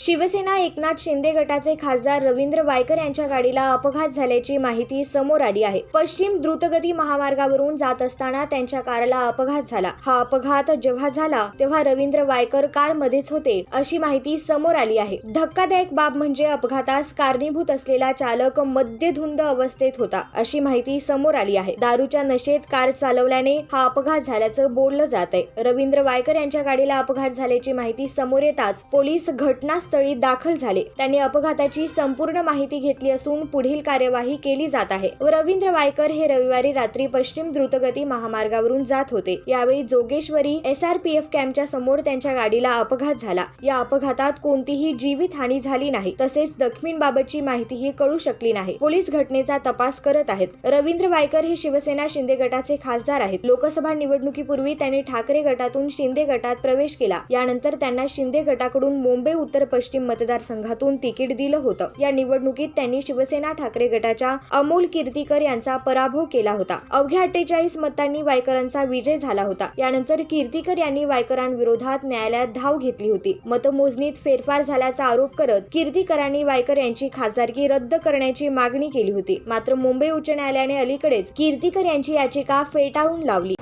शिवसेना एकनाथ शिंदे गटाचे खासदार रवींद्र वायकर यांच्या गाडीला अपघात झाल्याची माहिती समोर आली आहे. पश्चिम द्रुतगती महामार्गावरून जात असताना त्यांच्या कारला अपघात झाला. हा अपघात जेव्हा झाला तेव्हा रवींद्र वायकर कारमध्येच होते अशी माहिती समोर आली आहे. धक्कादायक बाब म्हणजे अपघातास कारणीभूत असलेला चालक मद्यधुंद अवस्थेत होता अशी माहिती समोर आली आहे. दारूच्या नशेत कार चालवल्याने हा अपघात झाल्याचं बोललं जात आहे रवींद्र वायकर यांच्या गाडीला अपघात झाल्याची माहिती समोर येताच पोलीस घटना घटनास्थळी दाखल झाले. त्यांनी अपघाताची संपूर्ण माहिती घेतली असून पुढील कार्यवाही केली जात आहे. रवींद्र वायकर हे रविवारी रात्री पश्चिम द्रुतगती महामार्गावरून जात होते. यावेळी Jogeshwari S R P F कॅम्पच्या समोर त्यांच्या गाडीला अपघात झाला. या अपघातात कोणतीही जीवित हानी झाली नाही. तसेच जखमींबाबतची माहितीही कळू शकली नाही. पोलीस घटनेचा तपास करत आहेत. रवींद्र वायकर हे शिवसेना शिंदे गटाचे खासदार आहेत. लोकसभा निवडणुकीपूर्वी त्यांनी ठाकरे गटातून शिंदे गटात प्रवेश केला. यानंतर त्यांना शिंदे गटाकडून मुंबई उत्तर पश्चिम मतदारसंघातून तिकीट दिलं होतं. या निवडणुकीत त्यांनी शिवसेना ठाकरे गटाच्या अमोल कीर्तीकर यांचा पराभव केला होता. अवघ्या अठ्ठेचाळीस मतांनी वायकरांचा विजय झाला होता. यानंतर कीर्तीकर यांनी वायकरांविरोधात न्यायालयात धाव घेतली होती. मतमोजणीत फेरफार झाल्याचा आरोप करत कीर्तीकरांनी वायकर यांची खासदारकी रद्द करण्याची मागणी केली होती. मात्र मुंबई उच्च न्यायालयाने अलीकडेच कीर्तीकर यांची याचिका फेटाळून लावली.